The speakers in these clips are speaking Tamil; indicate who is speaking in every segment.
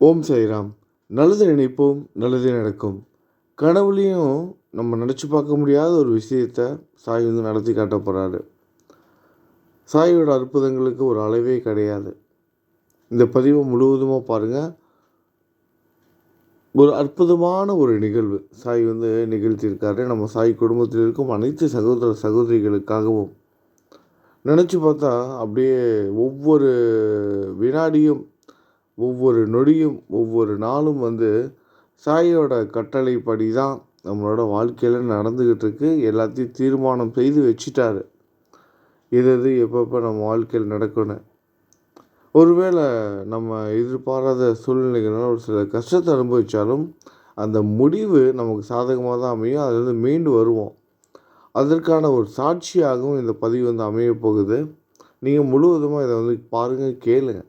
Speaker 1: ஓம் சாய்ராம். நல்லது நினைப்போம் நல்லது நடக்கும். கனவுலேயும் நம்ம நினச்சி பார்க்க முடியாத ஒரு விஷயத்த சாய் வந்து நடத்தி காட்ட போகிறாரு சாயோட அற்புதங்களுக்கு ஒரு அளவே கிடையாது. இந்த பதிவை முழுவதுமாக பாருங்கள் ஒரு அற்புதமான ஒரு நிகழ்வு சாய் வந்து நிகழ்த்தியிருக்காரு. நம்ம சாய் குடும்பத்தில் இருக்கும் அனைத்து சகோதர சகோதரிகளுக்காகவும். நினச்சி பார்த்தா அப்படியே ஒவ்வொரு வினாடியும் ஒவ்வொரு நொடியும் ஒவ்வொரு நாளும் வந்து சாயோட கட்டளைப்படி தான் நம்மளோட வாழ்க்கையில் நடந்துக்கிட்டு இருக்கு. எல்லாத்தையும் தீர்மானம் செய்து வச்சிட்டாரு. இது இது எப்பப்போ நம்ம வாழ்க்கையில் நடக்கணும் ஒருவேளை நம்ம எதிர்பாராத சூழ்நிலைகளால் ஒரு சில கஷ்டத்தை அனுபவித்தாலும் அந்த முடிவு நமக்கு சாதகமாக தான் அமையும். அதுலேருந்து மீண்டு வருவோம். அதற்கான ஒரு சாட்சியாகவும் இந்த பதிவு வந்து அமைய போகுது. நீங்கள் முழுவதுமாக இதை வந்து பாருங்கள் கேளுங்கள்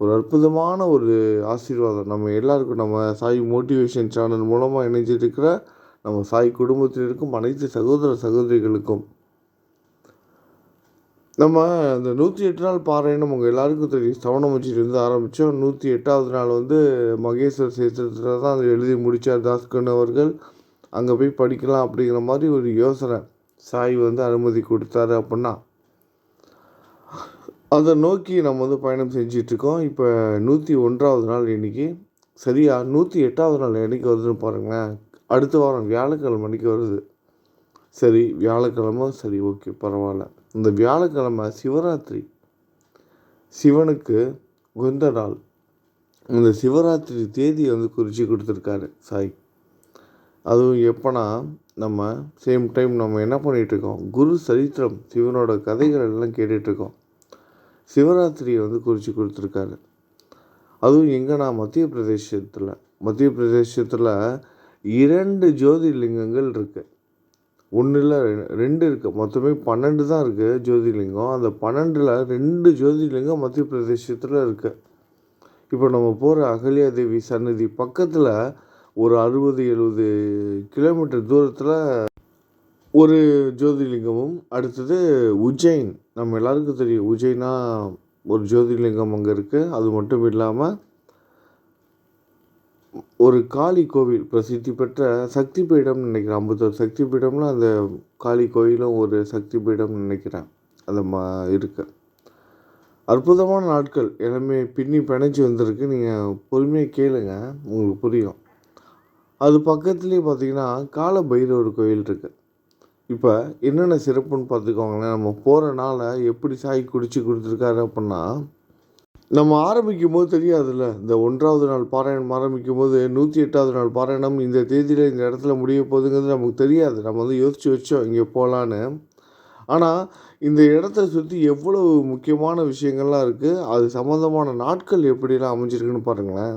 Speaker 1: ஒரு அற்புதமான ஒரு ஆசீர்வாதம். நம்ம எல்லாருக்கும் நம்ம சாய் மோட்டிவேஷன் சேனல் மூலமாக இணைஞ்சிருக்கிற நம்ம சாய் குடும்பத்தில் இருக்கும் அனைத்து சகோதர சகோதரிகளுக்கும். நம்ம அந்த நூற்றி எட்டு நாள் பாறைன்னு உங்கள் எல்லாருக்கும் தெரியும். சவணமச்சியிலேருந்து ஆரம்பித்தோம் நூற்றி எட்டாவது நாள் வந்து மகேஸ்வர் சேத்திரத்தில் தான் அதை எழுதி முடித்தார் தாஸ்கன் அவர்கள். அங்கே போய் படிக்கலாம் அப்படிங்கிற மாதிரி ஒரு யோசனை சாய் வந்து அனுமதி கொடுத்தாரு அப்படின்னா. அதை நோக்கி நம்ம வந்து பயணம் செஞ்சிகிட்ருக்கோம் இப்போ நூற்றி ஒன்றாவது நாள் இன்றைக்கி சரியாக நூற்றி எட்டாவது நாள் என்றைக்கு வருதுன்னு பாருங்களேன். அடுத்த வாரம் வியாழக்கிழமை அன்றைக்கி வருது. சரி வியாழக்கிழமை? சரி ஓகே பரவாயில்ல. இந்த வியாழக்கிழமை சிவராத்திரி. சிவனுக்கு உகந்த நாள். இந்த சிவராத்திரி தேதியை வந்து குறித்து கொடுத்துருக்காரு சாய். அதுவும் எப்போனா நம்ம சேம் டைம் நம்ம என்ன பண்ணிகிட்ருக்கோம் குரு சரித்திரம் சிவனோட கதைகள் எல்லாம் கேட்டுட்ருக்கோம். சிவராத்திரியை வந்து குறித்து கொடுத்துருக்காரு. அதுவும் எங்கன்னா மத்திய பிரதேசத்தில் மத்திய பிரதேசத்தில் இரண்டு ஜோதிர்லிங்கங்கள் இருக்குது ஒன்று இல்லை ரெண்டு இருக்குது மொத்தமே பன்னெண்டு தான் இருக்குது ஜோதிர்லிங்கம். அந்த பன்னெண்டில் ரெண்டு ஜோதிர்லிங்கம் மத்திய பிரதேசத்தில் இருக்குது இப்போ நம்ம போகிற அகல்யா தேவி சன்னதி பக்கத்தில் ஒரு அறுபது எழுபது கிலோமீட்டர் தூரத்தில் ஒரு ஜோதிர்லிங்கமும் அடுத்தது உஜ்ஜைன். நம்ம எல்லாருக்கும் தெரியும் உஜ்ஜைனா ஒரு ஜோதிர்லிங்கம் அங்கே இருக்குது அது மட்டும் இல்லாமல் ஒரு காளி கோவில் பிரசித்தி பெற்ற சக்தி பீடம்னு நினைக்கிறேன். ஐம்பத்தோரு சக்தி பீடம்ல அந்த காளி கோயிலும் ஒரு சக்தி பீடம்னு நினைக்கிறேன். அந்த மா இருக்குது அற்புதமான நாட்கள். எல்லாமே பின்னி பிணைச்சி வந்திருக்கு. நீங்கள் பொறுமையாக கேளுங்க. உங்களுக்கு புரியும். அது பக்கத்துலேயே பார்த்தீங்கன்னா கால பைரவர் கோயில் இருக்குது இப்போ என்னென்ன சிறப்புன்னு பார்த்துக்கோங்களேன். நம்ம போகிற நாளை எப்படி சாய் குடிச்சு கொடுத்துருக்காரு அப்படின்னா நம்ம ஆரம்பிக்கும் போது தெரியாதுல்ல. இந்த ஒன்றாவது நாள் பாராயணம் ஆரம்பிக்கும் போது நூற்றி எட்டாவது நாள் பாராயணம் இந்த தேதியில் இந்த இடத்துல முடிய போகுதுங்கிறது நமக்கு தெரியாது. நம்ம வந்து யோசித்து வச்சோம் இங்கே போகலான்னு ஆனால் இந்த இடத்த சுற்றி எவ்வளவு முக்கியமான விஷயங்கள்லாம் இருக்குது அது சம்மந்தமான நாட்கள் எப்படிலாம் அமைஞ்சிருக்குன்னு பாருங்களேன்.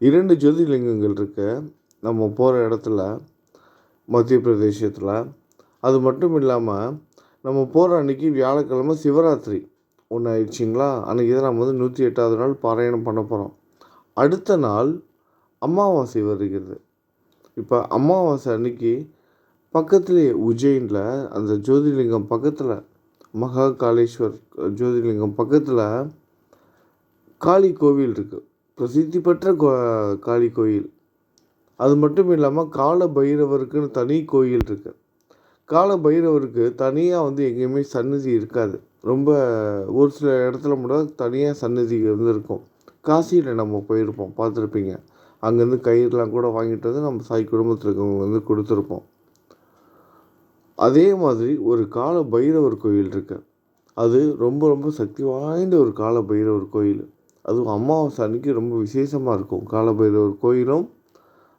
Speaker 1: இரண்டு ஜோதிலிங்கங்கள் இருக்குது நம்ம போகிற இடத்துல மத்திய பிரதேசத்தில். அது மட்டும் இல்லாமல் நம்ம போகிற அன்றைக்கி வியாழக்கிழமை சிவராத்திரி ஒன்று ஆயிடுச்சிங்களா? அன்றைக்கி தான் நம்ம வந்து நூற்றி எட்டாவது நாள் பாராயணம் பண்ண போகிறோம் அடுத்த நாள் அமாவாசை வருகிறது. இப்போ அமாவாசை அன்னைக்கு பக்கத்துலேயே உஜ்ஜைனில் அந்த ஜோதிர்லிங்கம் பக்கத்தில் மகா காளேஸ்வர் ஜோதிர்லிங்கம் பக்கத்தில் காளி கோவில் இருக்குது பிரசித்தி பெற்ற கோ காளி கோயில். அது மட்டும் இல்லாமல் கால பைரவருக்குன்னு தனி கோயில் இருக்குது கால பைரவருக்கு தனியாக வந்து எங்கேயுமே சன்னதி இருக்காது. ரொம்ப ஒரு சில இடத்துல மட்டும் தனியாக சன்னதி வந்து இருக்கும் காசியில் நம்ம போயிருப்போம் பார்த்துருப்பீங்க. அங்கேருந்து கயிறுலாம் கூட வாங்கிட்டு வந்து நம்ம சாய் குடும்பத்தில் இருக்கவங்க வந்து கொடுத்துருப்போம். அதே மாதிரி ஒரு கால பைரவர் கோயில் இருக்குது அது ரொம்ப ரொம்ப சக்தி வாய்ந்த ஒரு கால பைரவர் கோயில். அதுவும் அமாவாசை அன்னைக்கு ரொம்ப விசேஷமாக இருக்கும். கால பைரவர் கோயிலும்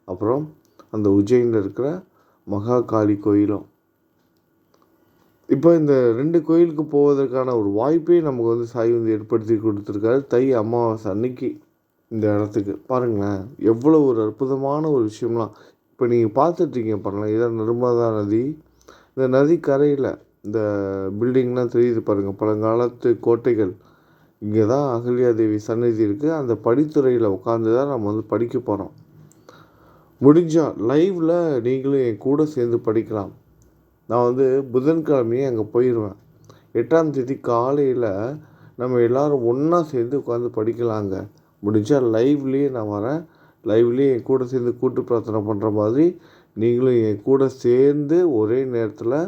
Speaker 1: அப்புறம் அந்த உஜ்ஜைனில் இருக்கிற மகா காளி கோயிலும். இப்போ இந்த ரெண்டு கோயிலுக்கு போவதற்கான ஒரு வாய்ப்பே நமக்கு வந்து சாய் வந்து ஏற்படுத்தி கொடுத்துருக்காரு. தை அமாவாசை அன்னைக்கு இந்த இடத்துக்கு. பாருங்களேன் எவ்வளோ ஒரு அற்புதமான ஒரு விஷயம்லாம். இப்போ நீங்கள் பார்த்துட்ருக்கீங்க பாருங்களேன் இதான் நர்மதா நதி. இந்த நதி கரையில் இந்த பில்டிங்லாம் தெரியுது பாருங்கள் பழங்காலத்து கோட்டைகள். இங்கே தான் அகல்யா தேவி சன்னதி இருக்குது அந்த படித்துறையில் உட்காந்து தான் நம்ம வந்து படிக்க போகிறோம் முடிஞ்சால் லைவில் நீங்களும் என் கூட சேர்ந்து படிக்கலாம். நான் வந்து புதன்கிழமையே அங்கே போயிடுவேன் எட்டாம் தேதி காலையில் நம்ம எல்லோரும் ஒன்றா சேர்ந்து உட்காந்து படிக்கலாங்க. முடிஞ்சால் லைவ்லேயே நான் வரேன். லைவ்லேயே என் கூட சேர்ந்து கூட்டு பிரார்த்தனை பண்ணுற மாதிரி நீங்களும் என் கூட சேர்ந்து ஒரே நேரத்தில்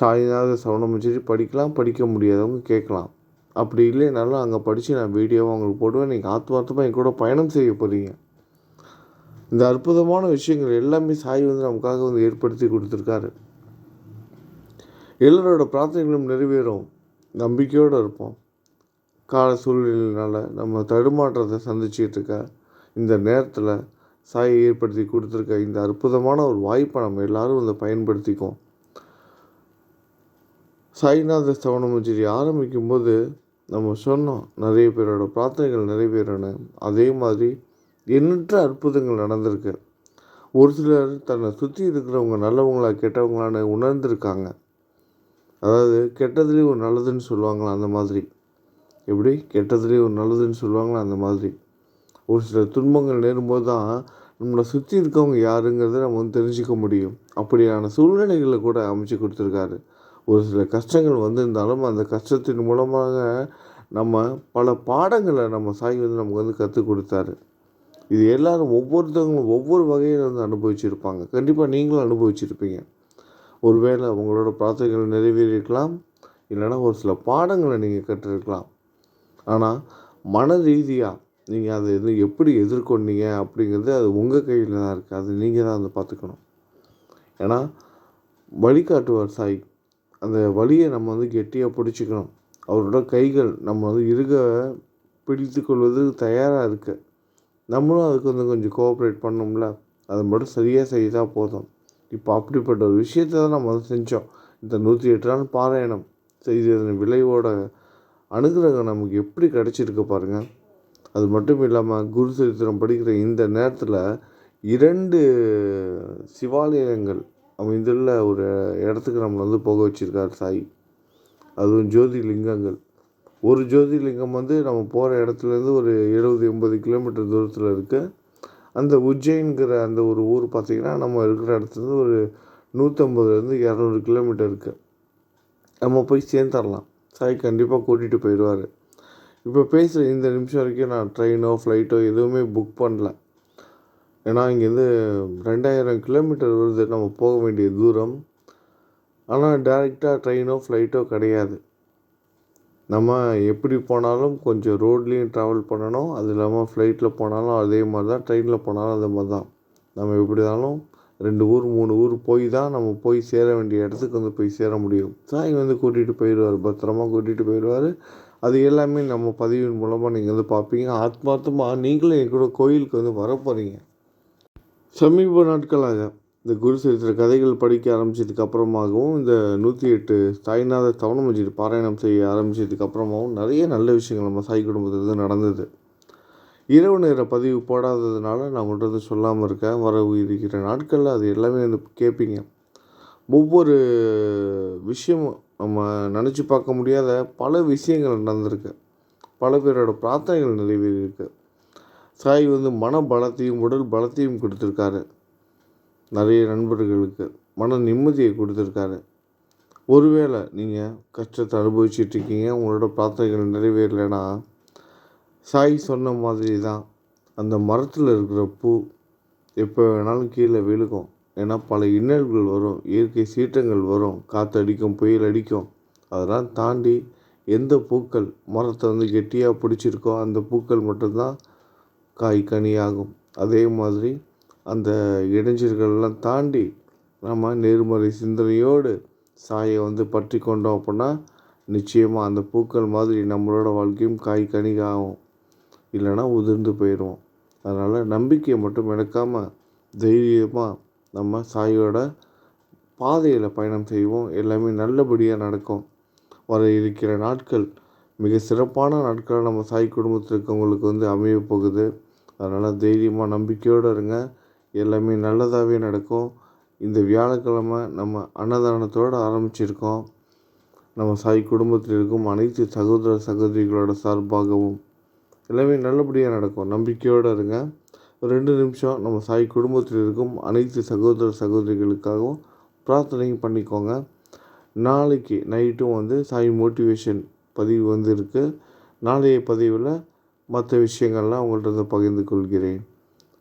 Speaker 1: சாய்நாத சவணமஞ்சரி படிக்கலாம் படிக்க முடியாதவங்க கேட்கலாம். அப்படி இல்லைனாலும் அங்கே படித்து நான் வீடியோவை அவங்களுக்கு போடுவேன். நீங்கள் ஆத்மார்த்தமாக என் கூட பயணம் செய்ய போகிறீங்க இந்த அற்புதமான விஷயங்கள் எல்லாமே சாய் வந்து நமக்காக வந்து ஏற்படுத்தி கொடுத்துருக்காரு. எல்லோரோட பிரார்த்தனைகளும் நிறைவேறும். நம்பிக்கையோடு இருப்போம். கால சூழ்நிலையினால் நம்ம தடுமாற்றத்தை சந்திச்சுக்கிட்டு இருக்க இந்த நேரத்தில் சாயை ஏற்படுத்தி கொடுத்துருக்க இந்த அற்புதமான ஒரு வாய்ப்பை நம்ம எல்லாரும் வந்து பயன்படுத்திக்குவோம். சாய்நாத ஸ்தவனமஞ்சரி ஆரம்பிக்கும் போது நம்ம சொன்னோம் நிறைய பேரோட பிரார்த்தனைகள் நிறைவேறணும். அதே மாதிரி எண்ணற்ற அற்புதங்கள் நடந்திருக்கு. ஒரு சிலர் தன்னை சுற்றி இருக்கிறவங்க நல்லவங்களா கெட்டவங்களான்னு உணர்ந்திருக்காங்க. அதாவது கெட்டதுலேயும் ஒரு நல்லதுன்னு சொல்லுவாங்களா அந்த மாதிரி? எப்படி? கெட்டதுலேயும் ஒரு நல்லதுன்னு சொல்லுவாங்களா அந்த மாதிரி? ஒரு சில துன்பங்கள் நேரும்போது தான் நம்மளை சுற்றி இருக்கவங்க யாருங்கிறத நம்ம வந்து தெரிஞ்சுக்க முடியும். அப்படியான சூழ்நிலைகளை கூட அமைச்சு கொடுத்துருக்காரு. ஒரு சில கஷ்டங்கள் வந்திருந்தாலும் அந்த கஷ்டத்தின் மூலமாக நம்ம பல பாடங்களை நம்ம சாய் வந்து நமக்கு வந்து கற்றுக் கொடுத்தாரு. இது எல்லாரும் ஒவ்வொருத்தவங்களும் ஒவ்வொரு வகையில் வந்து அனுபவிச்சிருப்பாங்க. கண்டிப்பாக நீங்களும் அனுபவிச்சிருப்பீங்க. ஒருவேளை உங்களோட பிரார்த்தனைகள் நிறைவேறியிருக்கலாம். இல்லைன்னா ஒரு சில பாடங்களை நீங்கள் கற்றுருக்கலாம். ஆனால் மன ரீதியாக நீங்கள் அதை எது எப்படி எதிர்கொண்டீங்க அப்படிங்கிறது அது உங்கள் கையில் தான் இருக்குது அது நீங்கள் தான் அதை பார்த்துக்கணும். ஏன்னா வழிகாட்டுவார் சாய் அந்த வழியை நம்ம வந்து கெட்டியாக பிடிச்சிக்கணும். அவரோட கைகள் நம்ம வந்து இருக பிடித்து கொள்வது தயாராக இருக்குது நம்மளும் அதுக்கு வந்து கொஞ்சம் கோஆப்ரேட் பண்ணோம்ல. அதை மட்டும் சரியாக செய்தால் போதும். இப்போ அப்படிப்பட்ட ஒரு விஷயத்தை தான் நம்ம வந்து செஞ்சோம். இந்த நூற்றி எட்டு நாள் பாராயணம் செய்ததன் விளைவோட அனுகிரகம் நமக்கு எப்படி கிடச்சிருக்கு பாருங்கள் அது மட்டும் இல்லாமல் குரு சரித்திரம் படிக்கிற இந்த நேரத்தில் இரண்டு சிவாலயங்கள் அமைந்துள்ள ஒரு இடத்துக்கு நம்மளை வந்து போக வச்சுருக்கார் சாய். அதுவும் ஜோதி லிங்கங்கள் ஒரு ஜோதிர்லிங்கம் வந்து நம்ம போகிற இடத்துலேருந்து ஒரு எழுபது எண்பது கிலோமீட்டர் தூரத்தில் இருக்குது அந்த உஜ்ஜைன்கிற அந்த ஒரு ஊர் பார்த்திங்கன்னா நம்ம இருக்கிற இடத்துலேருந்து ஒரு நூற்றம்பதுலேருந்து இரநூறு கிலோமீட்டர் இருக்குது நம்ம போய் சேர்ந்துடலாம் சாய் கண்டிப்பாக கூட்டிகிட்டு போயிடுவார். இப்போ பேசுகிற இந்த நிமிஷம் வரைக்கும் நான் ட்ரெயினோ ஃப்ளைட்டோ எதுவுமே புக் பண்ணல. ஏன்னா இங்கேருந்து ரெண்டாயிரம் கிலோமீட்டர் வருது. நம்ம போக வேண்டிய தூரம். ஆனால் டேரெக்டாக ட்ரெயினோ ஃப்ளைட்டோ கிடையாது. நம்ம எப்படி போனாலும் கொஞ்சம் ரோட்லேயும் ட்ராவல் பண்ணணும். அது இல்லாமல் ஃப்ளைட்டில் போனாலும் அதே மாதிரி தான் ட்ரெயினில் போனாலும் அதே மாதிரி தான் நம்ம எப்படி இருந்தாலும் ரெண்டு ஊர் மூணு ஊர் போய் தான் நம்ம போய் சேர வேண்டிய இடத்துக்கு வந்து போய் சேர முடியும். சாய் வந்து கூட்டிகிட்டு போயிடுவார். பத்திரமா கூட்டிகிட்டு போயிடுவார். அது எல்லாமே நம்ம பதிவின் மூலமாக நீங்கள் வந்து பார்ப்பீங்க. ஆத்மார்த்தமாக நீங்களும் என் கூட கோயிலுக்கு வந்து வர போகிறீங்க சமீப நாட்களாக இந்த குரு சரித்திர கதைகள் படிக்க ஆரம்பித்ததுக்கு அப்புறமாகவும் இந்த நூற்றி எட்டு சாய்நாத தவணமஞ்சி பாராயணம் செய்ய ஆரம்பித்ததுக்கு அப்புறமாகவும் நிறைய நல்ல விஷயங்கள் நம்ம சாய் குடும்பத்தில் நடந்தது. இரவு நேர பதிவு போடாததுனால நான் உங்கள்கிட்ட வந்து சொல்லாமல் இருக்கேன். வர இருக்கிற நாட்களில் அது எல்லாமே வந்து கேட்பீங்க ஒவ்வொரு விஷயமும் நம்ம நினச்சி பார்க்க முடியாத பல விஷயங்கள் நடந்திருக்கு. பல பேரோட பிரார்த்தனைகள் நிறைவேறியிருக்கு. சாய் வந்து மன பலத்தையும் உடல் பலத்தையும் கொடுத்துருக்காரு. நிறைய நண்பர்களுக்கு மன நிம்மதியை கொடுத்துருக்காரு. ஒருவேளை நீங்கள் கஷ்டத்தை அனுபவிச்சிட்ருக்கீங்க உங்களோட பிரார்த்தனைகள் நிறைவேறலைன்னா சாய் சொன்ன மாதிரி தான் அந்த மரத்தில் இருக்கிற பூ எப்போ வேணாலும் கீழே விழுகும். ஏன்னா பல இன்னல்கள் வரும் இயற்கை சீற்றங்கள் வரும் காற்று அடிக்கும் புயல் அடிக்கும். அதெல்லாம் தாண்டி எந்த பூக்கள் மரத்தை வந்து கெட்டியாக பிடிச்சிருக்கோ அந்த பூக்கள் மட்டும்தான் காய் கனியாகும். அதே மாதிரி அந்த இடைஞ்சல்கள்லாம் தாண்டி நம்ம நேர்மறை சிந்தனையோடு சாயை வந்து பற்றி கொண்டோம் அப்படின்னா நிச்சயமாக அந்த பூக்கள் மாதிரி நம்மளோட வாழ்க்கையும் காய் கனிக ஆகும் இல்லைன்னா உதிர்ந்து போயிடுவோம். அதனால் நம்பிக்கையை மட்டும் இழக்காமல் தைரியமாக நம்ம சாயோட பாதையில் பயணம் செய்வோம். எல்லாமே நல்லபடியாக நடக்கும். வர இருக்கிற நாட்கள் மிக சிறப்பான நாட்களாக நம்ம சாய் குடும்பத்தில் இருக்கவங்களுக்கு வந்து அமைய போகுது. அதனால் தைரியமாக நம்பிக்கையோடு இருங்க. எல்லாமே நல்லதாகவே நடக்கும். இந்த வியாழக்கிழமை நம்ம அன்னதானத்தோடு ஆரம்பிச்சிருக்கோம். நம்ம சாய் குடும்பத்தில் இருக்கும் அனைத்து சகோதர சகோதரிகளோட சார்பாகவும் எல்லாமே நல்லபடியாக நடக்கும். நம்பிக்கையோடு இருங்க. ஒரு ரெண்டு நிமிஷம் நம்ம சாய் குடும்பத்தில் இருக்கும் அனைத்து சகோதர சகோதரிகளுக்காகவும் பிரார்த்தனையும் பண்ணிக்கோங்க. நாளைக்கு நைட்டும் வந்து சாய் மோட்டிவேஷன் பதிவு வந்து இருக்குது நாளைய பதிவில் மற்ற விஷயங்கள்லாம் உங்கள்கிட்ட பகிர்ந்து கொள்கிறேன்.